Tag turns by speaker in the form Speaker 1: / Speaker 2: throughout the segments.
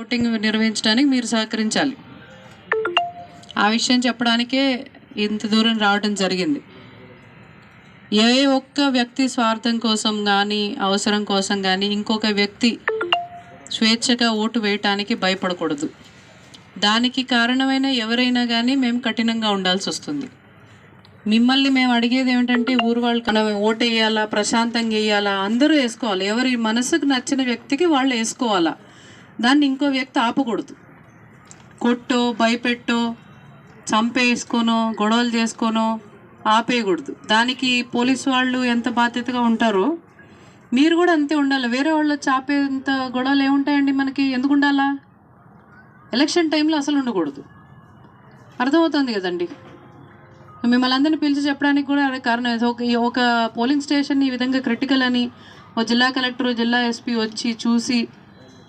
Speaker 1: Voting నిర్వహించడానికి మీరు సహకరించాలి. ఆ విషయం చెప్పడానికే ఇంత దూరం రావడం జరిగింది. ఏ ఒక్క వ్యక్తి స్వార్థం కోసం కానీ అవసరం కోసం కానీ ఇంకొక వ్యక్తి స్వేచ్ఛగా ఓటు వేయటానికి భయపడకూడదు. దానికి కారణమైన ఎవరైనా కానీ మేము కఠినంగా ఉండాల్సి వస్తుంది. మిమ్మల్ని మేము అడిగేది ఏమిటంటే ఊరు వాళ్ళు మనం ఓటు వేయాలా ప్రశాంతంగా వేయాలా అందరూ వేసుకోవాలి. ఎవరి మనసుకు నచ్చిన వ్యక్తికి వాళ్ళు వేసుకోవాలా. దాన్ని ఇంకో వ్యక్తి ఆపకూడదు. కొట్టో భయపెట్టో చంపేసుకోనో గొడవలు చేసుకోనో ఆపేయకూడదు. దానికి పోలీసు వాళ్ళు ఎంత బాధ్యతగా ఉంటారో మీరు కూడా అంతే ఉండాలి. వేరే వాళ్ళు చాపేంత ఆపేంత గొడవలు ఏముంటాయండి మనకి? ఎందుకు ఉండాలా? ఎలక్షన్ టైంలో అసలు ఉండకూడదు. అర్థమవుతుంది కదండి. మిమ్మల్ని అందరినీ పిలిచి చెప్పడానికి కూడా అదే కారణం ఒక ఈ ఒక పోలింగ్ స్టేషన్ ఈ విధంగా క్రిటికల్ అని ఒక జిల్లా కలెక్టర్ జిల్లా ఎస్పీ వచ్చి చూసి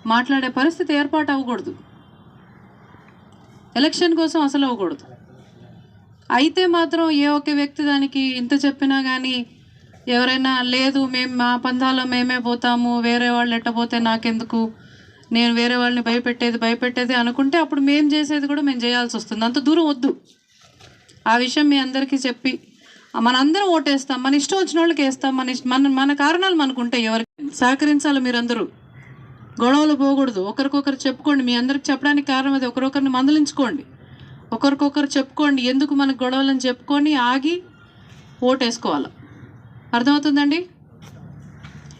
Speaker 1: మాట్లాడే పరిస్థితి ఏర్పాటు అవ్వకూడదు ఎలక్షన్ కోసం అసలు అవ్వకూడదు అయితే మాత్రం ఏ ఒక్క వ్యక్తి దానికి ఇంత చెప్పినా కానీ ఎవరైనా లేదు మేము మా పందాలో మేమే పోతాము వేరే వాళ్ళు ఎట్టపోతే నాకెందుకు? నేను వేరే వాళ్ళని భయపెట్టేది భయపెట్టేది అనుకుంటే అప్పుడు మేము చేసేది కూడా మేము చేయాల్సి వస్తుంది అంత దూరం వద్దు. ఆ విషయం మీ అందరికీ చెప్పి మనందరం ఓటేస్తాం మన ఇష్టం వచ్చిన వాళ్ళకి వేస్తాం మన మన మన కారణాలు మనకుంటే ఎవరికి. సహకరించాలి మీరందరూ. గొడవలు పోకూడదు. ఒకరికొకరు చెప్పుకోండి. మీ అందరికి చెప్పడానికి కారణం అది. ఒకరొకరిని మందలించుకోండి. ఒకరికొకరు చెప్పుకోండి. ఎందుకు మనకు గొడవలని చెప్పుకొని ఆగి ఓటేసుకోవాలి. అర్థమవుతుందండి?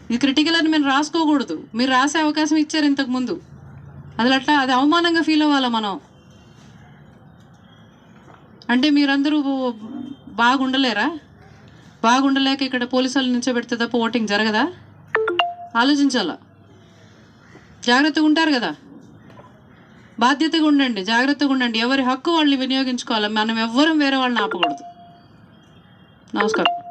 Speaker 1: ఇది క్రిటికల్ అని మేము రాసుకోకూడదు. మీరు రాసే అవకాశం ఇచ్చారు ఇంతకు ముందు. అది అట్లా అది అవమానంగా ఫీల్ అవ్వాలా మనం. అంటే మీరందరూ బాగుండలేరా? బాగుండలేక ఇక్కడ పోలీసు వాళ్ళు నిల్చోబెడితే తప్ప ఓటింగ్ జరగదా? ఆలోచించాలా? జాగ్రత్తగా ఉంటారు కదా. బాధ్యతగా ఉండండి జాగ్రత్తగా ఉండండి. ఎవరి హక్కు వాళ్ళని వినియోగించుకోవాలి. మనం ఎవ్వరం వేరే వాళ్ళని ఆపకూడదు. నమస్కారం.